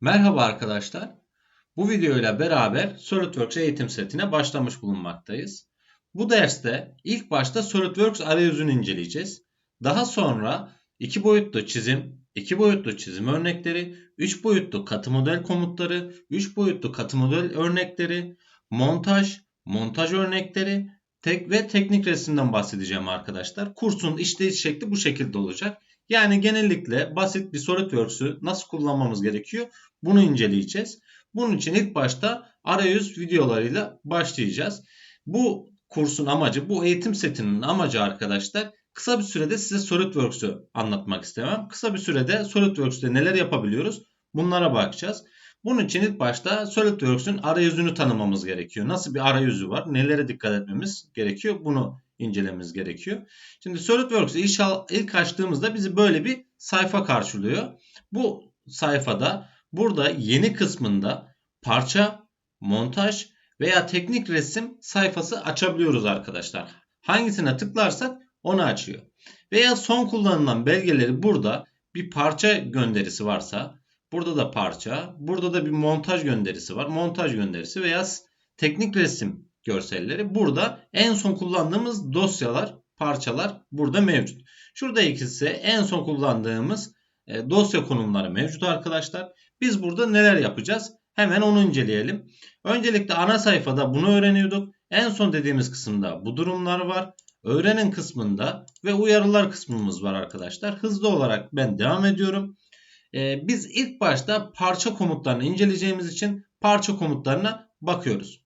Merhaba arkadaşlar. Bu videoyla beraber SolidWorks eğitim setine başlamış bulunmaktayız. Bu derste ilk başta SolidWorks arayüzünü inceleyeceğiz. Daha sonra iki boyutlu çizim, iki boyutlu çizim örnekleri, üç boyutlu katı model komutları, üç boyutlu katı model örnekleri, montaj, montaj örnekleri tek ve teknik resimden bahsedeceğim arkadaşlar. Kursun işleyiş şekli bu şekilde olacak. Yani genellikle basit bir SolidWorks'ü nasıl kullanmamız gerekiyor bunu inceleyeceğiz. Bunun için ilk başta arayüz videolarıyla başlayacağız. Bu kursun amacı, bu eğitim setinin amacı arkadaşlar kısa bir sürede size SolidWorks'ü anlatmak istemem. Kısa bir sürede SolidWorks'te neler yapabiliyoruz bunlara bakacağız. Bunun için ilk başta SolidWorks'ün arayüzünü tanımamız gerekiyor. Nasıl bir arayüzü var, nelere dikkat etmemiz gerekiyor bunu incelememiz gerekiyor. Şimdi SolidWorks'ı ilk açtığımızda bizi böyle bir sayfa karşılıyor. Bu sayfada burada yeni kısmında parça, montaj veya teknik resim sayfası açabiliyoruz arkadaşlar. Hangisine tıklarsak onu açıyor. Veya son kullanılan belgeleri burada bir parça gönderisi varsa burada da parça, burada da bir montaj gönderisi var. Montaj gönderisi veya teknik resim görselleri burada en son kullandığımız dosyalar, parçalar burada mevcut. Şurada ikisi en son kullandığımız e, dosya konumları mevcut arkadaşlar. Biz burada neler yapacağız? Hemen onu inceleyelim. Öncelikle ana sayfada bunu öğreniyorduk. En son dediğimiz kısımda bu durumlar var. Öğrenin kısmında ve uyarılar kısmımız var arkadaşlar. Hızlı olarak ben devam ediyorum. Ee, biz ilk başta parça komutlarını inceleyeceğimiz için parça komutlarına bakıyoruz.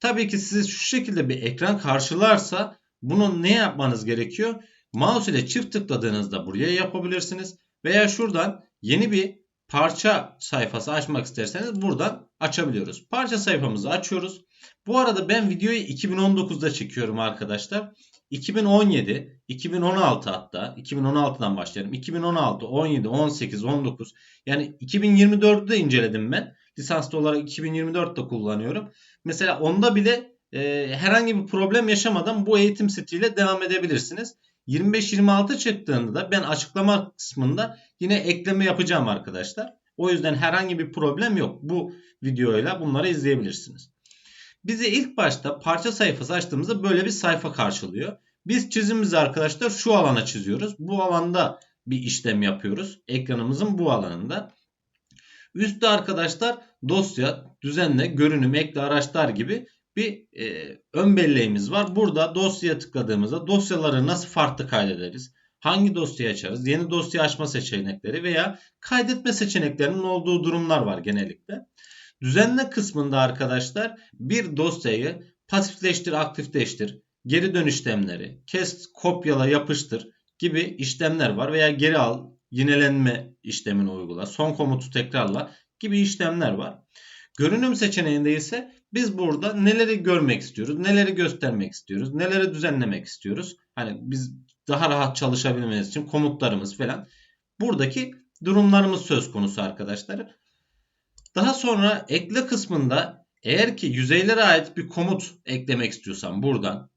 Tabii ki sizi şu şekilde bir ekran karşılarsa bunun ne yapmanız gerekiyor? Mouse ile çift tıkladığınızda buraya yapabilirsiniz. Veya şuradan yeni bir parça sayfası açmak isterseniz buradan açabiliyoruz. Parça sayfamızı açıyoruz. Bu arada ben videoyu 2019'da çekiyorum arkadaşlar. 2017, 2016 hatta 2016'dan başlayalım. 2016, 17, 18, 19 yani 2024'de inceledim ben. Lisanslı olarak 2024'te kullanıyorum. Mesela onda bile e, herhangi bir problem yaşamadan bu eğitim setiyle devam edebilirsiniz. 25-26 çıktığında da ben açıklama kısmında yine ekleme yapacağım arkadaşlar. O yüzden herhangi bir problem yok. Bu videoyla bunları izleyebilirsiniz. Bizi ilk başta parça sayfası açtığımızda böyle bir sayfa karşılıyor. Biz çizimimizi arkadaşlar şu alana çiziyoruz. Bu alanda bir işlem yapıyoruz. Ekranımızın bu alanında. Üstte arkadaşlar dosya, düzenle, görünüm, ekle, araçlar gibi bir e, ön belleğimiz var. Burada dosyaya tıkladığımızda dosyaları nasıl farklı kaydederiz? Hangi dosyayı açarız? Yeni dosya açma seçenekleri veya kaydetme seçeneklerinin olduğu durumlar var genellikle. Düzenle kısmında arkadaşlar bir dosyayı pasifleştir, aktifleştir, geri dön işlemleri, kes, kopyala, yapıştır gibi işlemler var veya geri al, yinelenme işlemini uygula, son komutu tekrarla gibi işlemler var. Görünüm seçeneğinde ise biz burada neleri görmek istiyoruz, neleri göstermek istiyoruz, neleri düzenlemek istiyoruz. Hani biz daha rahat çalışabilmemiz için komutlarımız falan. Buradaki durumlarımız söz konusu arkadaşlar. Daha sonra ekle kısmında eğer ki yüzeylere ait bir komut eklemek istiyorsan buradan.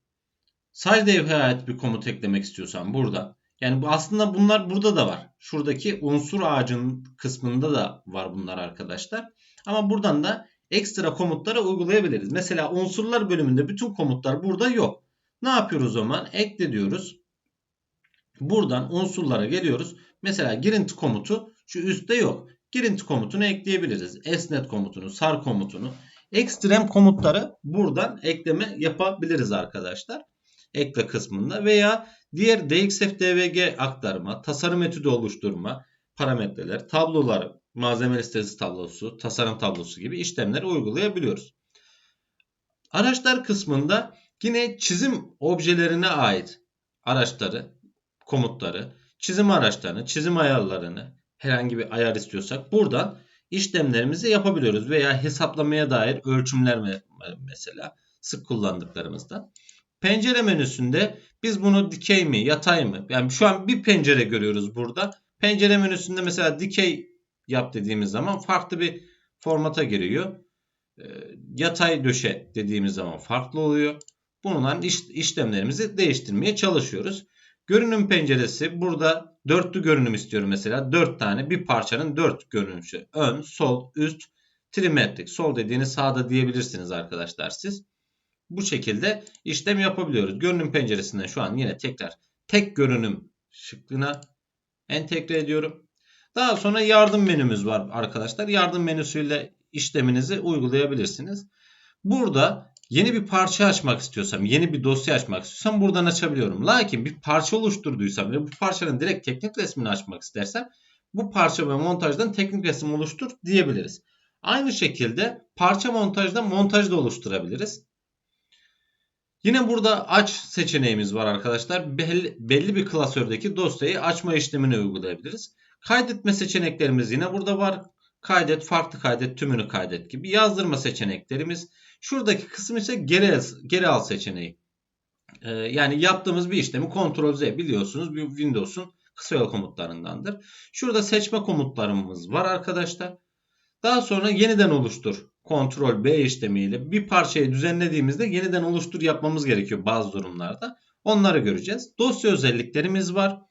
Dev'e ait bir komut eklemek istiyorsan buradan. Yani bu aslında bunlar burada da var. Şuradaki unsur ağacın kısmında da var bunlar arkadaşlar. Ama buradan da ekstra komutları uygulayabiliriz. Mesela unsurlar bölümünde bütün komutlar burada yok. Ne yapıyoruz o zaman? Ekle diyoruz. Buradan unsurlara geliyoruz. Mesela girinti komutu şu üstte yok. Girinti komutunu ekleyebiliriz. Esnet komutunu, sar komutunu. Ekstrem komutları buradan ekleme yapabiliriz arkadaşlar. Ekle kısmında veya diğer DXF DVG aktarma, tasarım etüdü oluşturma, parametreler, tablolar, malzeme listesi tablosu, tasarım tablosu gibi işlemleri uygulayabiliyoruz. Araçlar kısmında yine çizim objelerine ait araçları, komutları, çizim araçlarını, çizim ayarlarını herhangi bir ayar istiyorsak buradan işlemlerimizi yapabiliyoruz veya hesaplamaya dair ölçümler mesela sık kullandıklarımızda. Pencere menüsünde biz bunu dikey mi, yatay mı? Yani şu an bir pencere görüyoruz burada. Pencere menüsünde mesela dikey yap dediğimiz zaman farklı bir formata giriyor. Ee, yatay döşe dediğimiz zaman farklı oluyor. Bununla iş, işlemlerimizi değiştirmeye çalışıyoruz. Görünüm penceresi burada dörtlü görünüm istiyorum mesela. Dört tane bir parçanın dört görünüşü. Ön, sol, üst, trimetrik. Sol dediğini sağda diyebilirsiniz arkadaşlar siz. Bu şekilde işlem yapabiliyoruz. Görünüm penceresinden şu an yine tekrar tek görünüm şıklığına entegre ediyorum. Daha sonra yardım menümüz var arkadaşlar. Yardım menüsüyle işleminizi uygulayabilirsiniz. Burada yeni bir parça açmak istiyorsam, yeni bir dosya açmak istiyorsam buradan açabiliyorum. Lakin bir parça oluşturduysam ve bu parçanın direkt teknik resmini açmak istersem bu parça ve montajdan teknik resim oluştur diyebiliriz. Aynı şekilde parça montajda montaj da oluşturabiliriz. Yine burada aç seçeneğimiz var arkadaşlar. Belli, belli bir klasördeki dosyayı açma işlemini uygulayabiliriz. Kaydetme seçeneklerimiz yine burada var. Kaydet, farklı kaydet, tümünü kaydet gibi. Yazdırma seçeneklerimiz. Şuradaki kısım ise geri, geri al seçeneği. Ee, yani yaptığımız bir işlemi Ctrl Z biliyorsunuz bir Windows'un kısa yol komutlarındandır. Şurada seçme komutlarımız var arkadaşlar. Daha sonra yeniden oluştur. Ctrl B işlemiyle bir parçayı düzenlediğimizde yeniden oluştur yapmamız gerekiyor bazı durumlarda. Onları göreceğiz. Dosya özelliklerimiz var.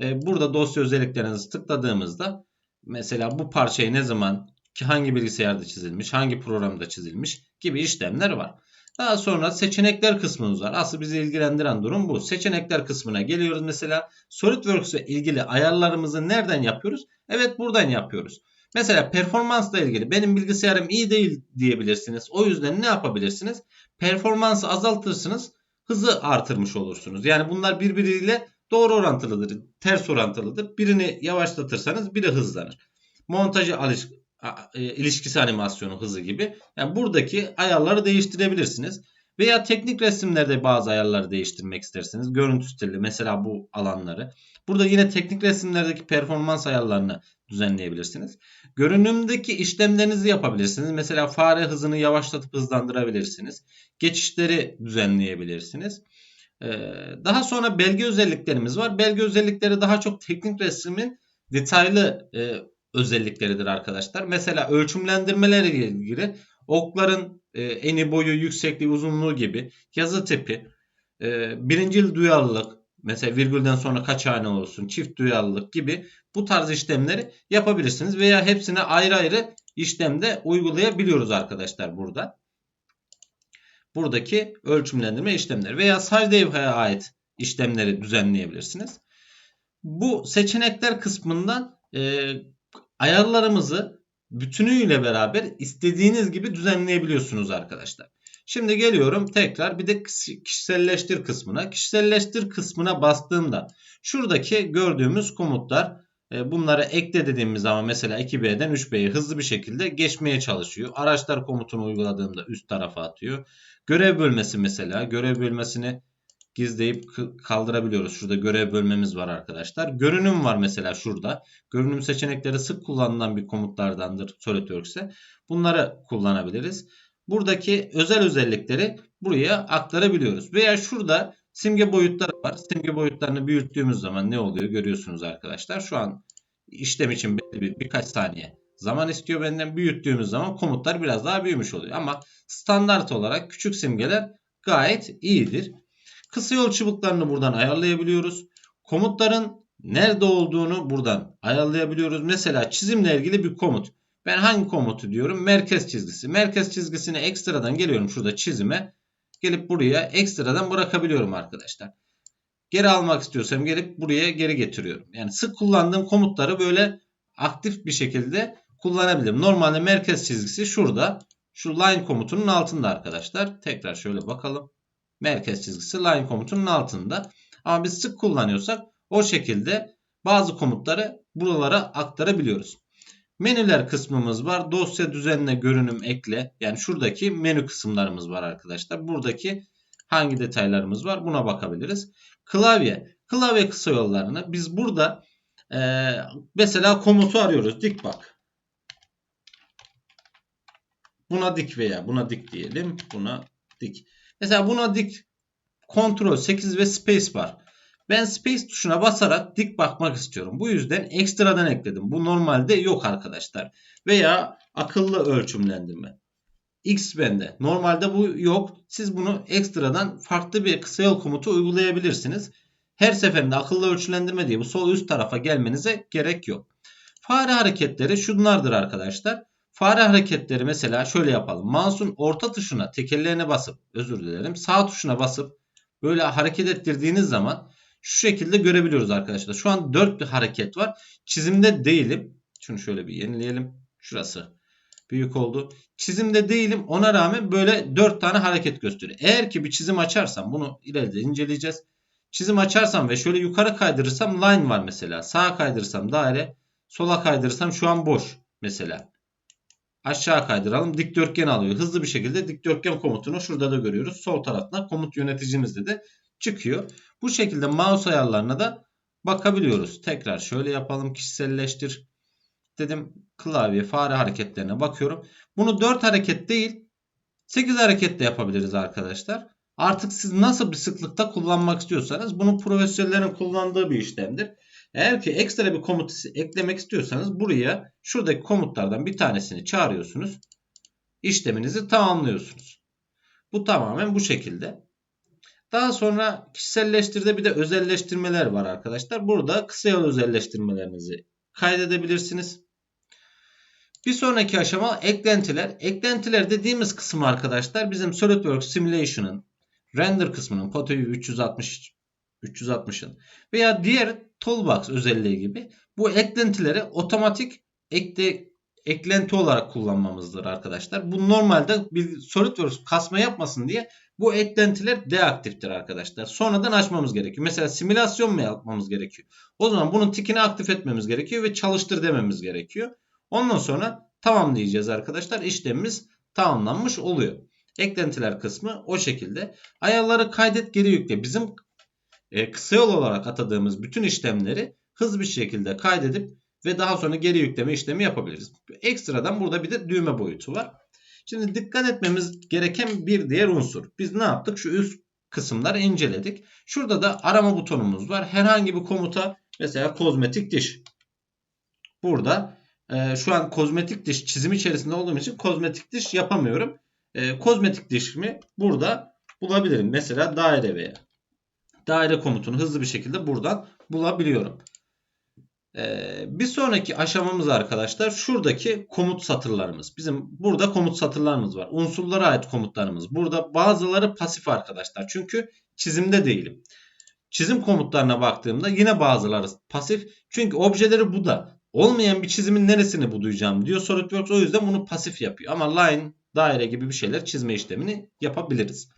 Ee, burada dosya özelliklerinizi tıkladığımızda mesela bu parçayı ne zaman ki hangi bilgisayarda çizilmiş, hangi programda çizilmiş gibi işlemler var. Daha sonra seçenekler kısmımız var. Asıl bizi ilgilendiren durum bu. Seçenekler kısmına geliyoruz mesela. SolidWorks ile ilgili ayarlarımızı nereden yapıyoruz? Evet buradan yapıyoruz. Mesela performansla ilgili benim bilgisayarım iyi değil diyebilirsiniz. O yüzden ne yapabilirsiniz? Performansı azaltırsınız, hızı artırmış olursunuz. Yani bunlar birbiriyle doğru orantılıdır, ters orantılıdır. Birini yavaşlatırsanız biri hızlanır. Montajı alış, e, ilişkisi animasyonu hızı gibi. Yani buradaki ayarları değiştirebilirsiniz. Veya teknik resimlerde bazı ayarları değiştirmek isterseniz görüntü stili mesela bu alanları. Burada yine teknik resimlerdeki performans ayarlarını düzenleyebilirsiniz. Görünümdeki işlemlerinizi yapabilirsiniz. Mesela fare hızını yavaşlatıp hızlandırabilirsiniz. Geçişleri düzenleyebilirsiniz. Ee, daha sonra belge özelliklerimiz var. Belge özellikleri daha çok teknik resmin detaylı e, özellikleridir arkadaşlar. Mesela ölçümlendirmelerle ilgili okların e, eni boyu, yüksekliği, uzunluğu gibi yazı tipi, e, birincil duyarlılık, mesela virgülden sonra kaç hane olsun, çift duyarlılık gibi bu tarz işlemleri yapabilirsiniz. Veya hepsine ayrı ayrı işlemde uygulayabiliyoruz arkadaşlar burada. Buradaki ölçümlendirme işlemleri veya sadece levhaya ait işlemleri düzenleyebilirsiniz. Bu seçenekler kısmından e, ayarlarımızı bütünüyle beraber istediğiniz gibi düzenleyebiliyorsunuz arkadaşlar. Şimdi geliyorum tekrar bir de kişiselleştir kısmına. Kişiselleştir kısmına bastığımda şuradaki gördüğümüz komutlar e, bunları ekle dediğimiz zaman mesela 2B'den 3B'ye hızlı bir şekilde geçmeye çalışıyor. Araçlar komutunu uyguladığımda üst tarafa atıyor. Görev bölmesi mesela görev bölmesini gizleyip kaldırabiliyoruz. Şurada görev bölmemiz var arkadaşlar. Görünüm var mesela şurada. Görünüm seçenekleri sık kullanılan bir komutlardandır SolidWorks'e. Bunları kullanabiliriz. Buradaki özel özellikleri buraya aktarabiliyoruz. Veya şurada simge boyutları var. Simge boyutlarını büyüttüğümüz zaman ne oluyor görüyorsunuz arkadaşlar. Şu an işlem için bir, birkaç saniye zaman istiyor benden. Büyüttüğümüz zaman komutlar biraz daha büyümüş oluyor. Ama standart olarak küçük simgeler gayet iyidir. Kısa yol çubuklarını buradan ayarlayabiliyoruz. Komutların nerede olduğunu buradan ayarlayabiliyoruz. Mesela çizimle ilgili bir komut. Ben hangi komutu diyorum? Merkez çizgisi. Merkez çizgisini ekstradan geliyorum şurada çizime. Gelip buraya ekstradan bırakabiliyorum arkadaşlar. Geri almak istiyorsam gelip buraya geri getiriyorum. Yani sık kullandığım komutları böyle aktif bir şekilde kullanabilirim. Normalde merkez çizgisi şurada. Şu line komutunun altında arkadaşlar. Tekrar şöyle bakalım merkez çizgisi line komutunun altında. Ama biz sık kullanıyorsak o şekilde bazı komutları buralara aktarabiliyoruz. Menüler kısmımız var. Dosya düzenle görünüm ekle. Yani şuradaki menü kısımlarımız var arkadaşlar. Buradaki hangi detaylarımız var buna bakabiliriz. Klavye. Klavye kısa yollarını biz burada e, mesela komutu arıyoruz. Dik bak. Buna dik veya buna dik diyelim. Buna dik. Mesela buna dik Ctrl 8 ve Space var. Ben Space tuşuna basarak dik bakmak istiyorum. Bu yüzden ekstradan ekledim. Bu normalde yok arkadaşlar. Veya akıllı ölçümlendirme. X bende. Normalde bu yok. Siz bunu ekstradan farklı bir kısa yol komutu uygulayabilirsiniz. her seferinde akıllı ölçülendirme diye bu sol üst tarafa gelmenize gerek yok. Fare hareketleri şunlardır arkadaşlar. Fare hareketleri mesela şöyle yapalım. Mouse'un orta tuşuna tekerleğine basıp özür dilerim sağ tuşuna basıp böyle hareket ettirdiğiniz zaman şu şekilde görebiliyoruz arkadaşlar. Şu an 4 bir hareket var. Çizimde değilim. Şunu şöyle bir yenileyelim. Şurası büyük oldu. Çizimde değilim. Ona rağmen böyle 4 tane hareket gösteriyor. Eğer ki bir çizim açarsam bunu ileride inceleyeceğiz. Çizim açarsam ve şöyle yukarı kaydırırsam line var mesela. Sağa kaydırırsam daire. Sola kaydırırsam şu an boş mesela. Aşağı kaydıralım. Dikdörtgen alıyor. Hızlı bir şekilde dikdörtgen komutunu şurada da görüyoruz. Sol taraftan komut yöneticimizde de çıkıyor. Bu şekilde mouse ayarlarına da bakabiliyoruz. Tekrar şöyle yapalım. Kişiselleştir. Dedim klavye fare hareketlerine bakıyorum. Bunu 4 hareket değil 8 hareket de yapabiliriz arkadaşlar. Artık siz nasıl bir sıklıkta kullanmak istiyorsanız bunu profesyonellerin kullandığı bir işlemdir. Eğer ki ekstra bir komut eklemek istiyorsanız buraya şuradaki komutlardan bir tanesini çağırıyorsunuz. İşleminizi tamamlıyorsunuz. Bu tamamen bu şekilde. Daha sonra kişiselleştirde bir de özelleştirmeler var arkadaşlar. Burada kısa yol özelleştirmelerinizi kaydedebilirsiniz. Bir sonraki aşama eklentiler. Eklentiler dediğimiz kısım arkadaşlar bizim SolidWorks Simulation'ın render kısmının PhotoView 360 360'ın veya diğer Toolbox özelliği gibi bu eklentileri otomatik ekle, eklenti olarak kullanmamızdır arkadaşlar. Bu normalde bir SolidWorks kasma yapmasın diye bu eklentiler deaktiftir arkadaşlar. Sonradan açmamız gerekiyor. Mesela simülasyon mu yapmamız gerekiyor? O zaman bunun tikini aktif etmemiz gerekiyor ve çalıştır dememiz gerekiyor. Ondan sonra tamam diyeceğiz arkadaşlar. İşlemimiz tamamlanmış oluyor. Eklentiler kısmı o şekilde. Ayarları kaydet geri yükle. Bizim e, kısa yol olarak atadığımız bütün işlemleri hızlı bir şekilde kaydedip ve daha sonra geri yükleme işlemi yapabiliriz. Ekstradan burada bir de düğme boyutu var. Şimdi dikkat etmemiz gereken bir diğer unsur. Biz ne yaptık? Şu üst kısımları inceledik. Şurada da arama butonumuz var. Herhangi bir komuta mesela kozmetik diş. Burada e, şu an kozmetik diş çizim içerisinde olduğum için kozmetik diş yapamıyorum. E, kozmetik diş mi burada bulabilirim. Mesela daire veya daire komutunu hızlı bir şekilde buradan bulabiliyorum. Ee, bir sonraki aşamamız arkadaşlar şuradaki komut satırlarımız. Bizim burada komut satırlarımız var. Unsurlara ait komutlarımız. Burada bazıları pasif arkadaşlar. Çünkü çizimde değilim. Çizim komutlarına baktığımda yine bazıları pasif. Çünkü objeleri bu da. Olmayan bir çizimin neresini buduyacağım diyor SolidWorks. O yüzden bunu pasif yapıyor. Ama line, daire gibi bir şeyler çizme işlemini yapabiliriz.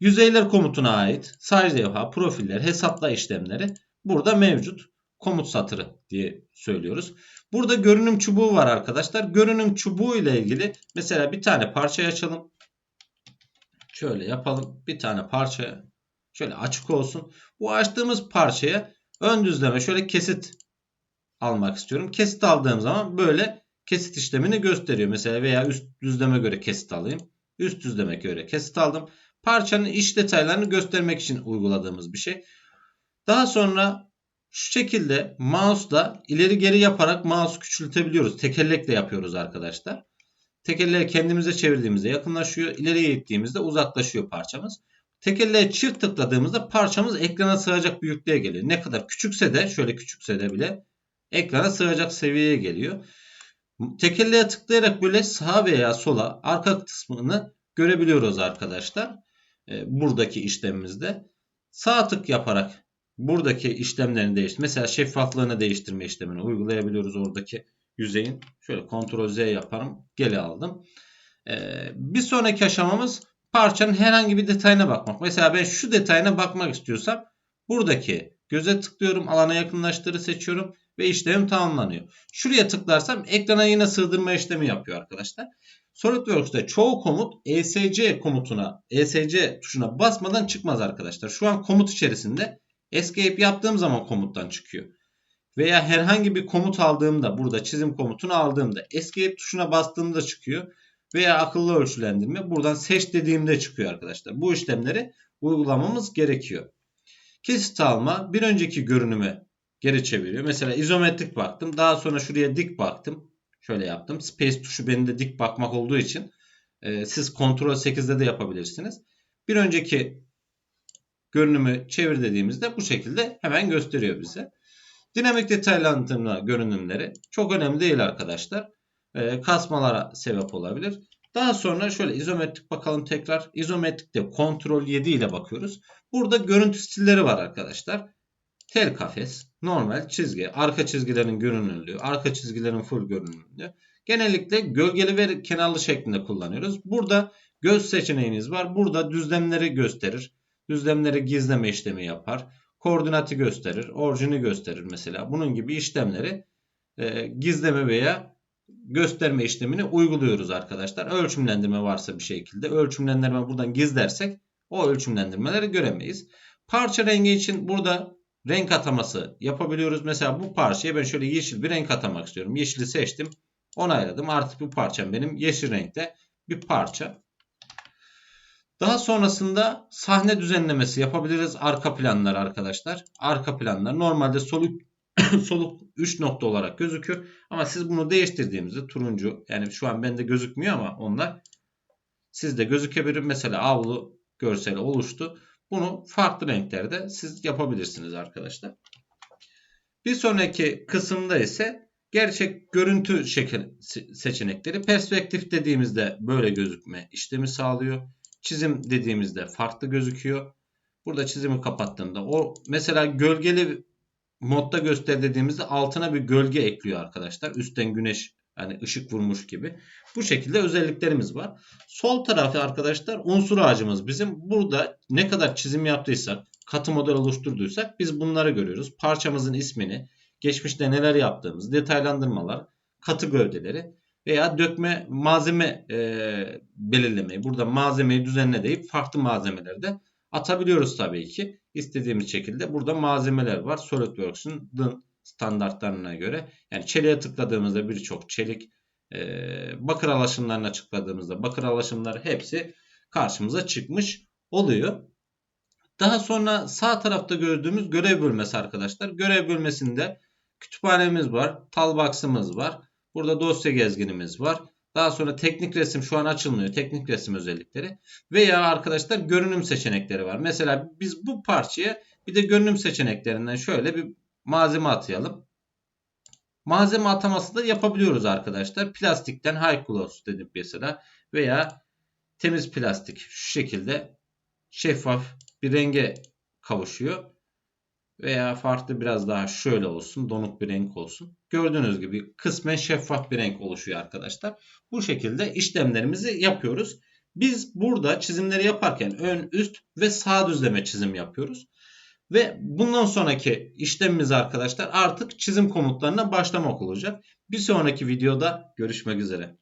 Yüzeyler komutuna ait size levha, profiller, hesapla işlemleri burada mevcut komut satırı diye söylüyoruz. Burada görünüm çubuğu var arkadaşlar. Görünüm çubuğu ile ilgili mesela bir tane parçayı açalım. Şöyle yapalım. Bir tane parça şöyle açık olsun. Bu açtığımız parçaya ön düzleme şöyle kesit almak istiyorum. Kesit aldığım zaman böyle kesit işlemini gösteriyor. Mesela veya üst düzleme göre kesit alayım. Üst düzleme göre kesit aldım. Parçanın iç detaylarını göstermek için uyguladığımız bir şey. Daha sonra şu şekilde mouse'la ileri geri yaparak mouse küçültebiliyoruz. Tekerlekle yapıyoruz arkadaşlar. Tekerleği kendimize çevirdiğimizde yakınlaşıyor. İleriye ittiğimizde uzaklaşıyor parçamız. Tekerleğe çift tıkladığımızda parçamız ekrana sığacak büyüklüğe geliyor. Ne kadar küçükse de şöyle küçükse de bile ekrana sığacak seviyeye geliyor. Tekerleğe tıklayarak böyle sağa veya sola arka kısmını görebiliyoruz arkadaşlar. E, buradaki işlemimizde. Sağ tık yaparak buradaki işlemlerini değiştir. Mesela şeffaflığını değiştirme işlemini uygulayabiliyoruz oradaki yüzeyin. Şöyle Ctrl Z yaparım. Geri aldım. Ee, bir sonraki aşamamız parçanın herhangi bir detayına bakmak. Mesela ben şu detayına bakmak istiyorsam buradaki göze tıklıyorum. Alana yakınlaştırı seçiyorum ve işlem tamamlanıyor. Şuraya tıklarsam ekrana yine sığdırma işlemi yapıyor arkadaşlar. SolidWorks'te çoğu komut ESC komutuna, ESC tuşuna basmadan çıkmaz arkadaşlar. Şu an komut içerisinde Escape yaptığım zaman komuttan çıkıyor. Veya herhangi bir komut aldığımda burada çizim komutunu aldığımda Escape tuşuna bastığımda çıkıyor. Veya akıllı ölçülendirme buradan seç dediğimde çıkıyor arkadaşlar. Bu işlemleri uygulamamız gerekiyor. Kesit alma bir önceki görünüme geri çeviriyor. Mesela izometrik baktım. Daha sonra şuraya dik baktım. Şöyle yaptım. Space tuşu benim de dik bakmak olduğu için e, siz Ctrl 8'de de yapabilirsiniz. Bir önceki görünümü çevir dediğimizde bu şekilde hemen gösteriyor bize. Dinamik detaylandırma görünümleri çok önemli değil arkadaşlar. Ee, kasmalara sebep olabilir. Daha sonra şöyle izometrik bakalım tekrar. İzometrikte kontrol 7 ile bakıyoruz. Burada görüntü stilleri var arkadaşlar. Tel kafes, normal çizgi, arka çizgilerin görünürlüğü, arka çizgilerin full görünürlüğü. Genellikle gölgeli ve kenarlı şeklinde kullanıyoruz. Burada göz seçeneğiniz var. Burada düzlemleri gösterir. Düzlemleri gizleme işlemi yapar. Koordinatı gösterir. Orijini gösterir mesela. Bunun gibi işlemleri e, gizleme veya gösterme işlemini uyguluyoruz arkadaşlar. Ölçümlendirme varsa bir şekilde ölçümlendirme buradan gizlersek o ölçümlendirmeleri göremeyiz. Parça rengi için burada renk ataması yapabiliyoruz. Mesela bu parçaya ben şöyle yeşil bir renk atamak istiyorum. Yeşili seçtim. Onayladım. Artık bu parçam benim yeşil renkte bir parça. Daha sonrasında sahne düzenlemesi yapabiliriz. Arka planlar arkadaşlar. Arka planlar normalde soluk soluk 3 nokta olarak gözükür. Ama siz bunu değiştirdiğimizde turuncu yani şu an bende gözükmüyor ama onlar sizde gözükebilir. Mesela avlu görseli oluştu. Bunu farklı renklerde siz yapabilirsiniz arkadaşlar. Bir sonraki kısımda ise gerçek görüntü seçenekleri. Perspektif dediğimizde böyle gözükme işlemi sağlıyor. Çizim dediğimizde farklı gözüküyor. Burada çizimi kapattığımda o mesela gölgeli modda göster dediğimizde altına bir gölge ekliyor arkadaşlar. Üstten güneş yani ışık vurmuş gibi. Bu şekilde özelliklerimiz var. Sol tarafta arkadaşlar unsur ağacımız bizim. Burada ne kadar çizim yaptıysak, katı model oluşturduysak biz bunları görüyoruz. Parçamızın ismini, geçmişte neler yaptığımız, detaylandırmalar, katı gövdeleri veya dökme malzeme e, belirlemeyi. Burada malzemeyi düzenle deyip farklı malzemelerde atabiliyoruz tabii ki. İstediğimiz şekilde burada malzemeler var. SolidWorks'un standartlarına göre. Yani çeliğe tıkladığımızda birçok çelik, e, bakır alaşımlarına tıkladığımızda bakır alaşımları hepsi karşımıza çıkmış oluyor. Daha sonra sağ tarafta gördüğümüz görev bölmesi arkadaşlar. Görev bölmesinde kütüphanemiz var, talbox'ımız var. Burada dosya gezginimiz var. Daha sonra teknik resim şu an açılmıyor. Teknik resim özellikleri. Veya arkadaşlar görünüm seçenekleri var. Mesela biz bu parçaya bir de görünüm seçeneklerinden şöyle bir malzeme atayalım. Malzeme ataması da yapabiliyoruz arkadaşlar. Plastikten high gloss dedim mesela. Veya temiz plastik şu şekilde şeffaf bir renge kavuşuyor veya farklı biraz daha şöyle olsun donuk bir renk olsun. Gördüğünüz gibi kısmen şeffaf bir renk oluşuyor arkadaşlar. Bu şekilde işlemlerimizi yapıyoruz. Biz burada çizimleri yaparken ön, üst ve sağ düzleme çizim yapıyoruz. Ve bundan sonraki işlemimiz arkadaşlar artık çizim komutlarına başlamak olacak. Bir sonraki videoda görüşmek üzere.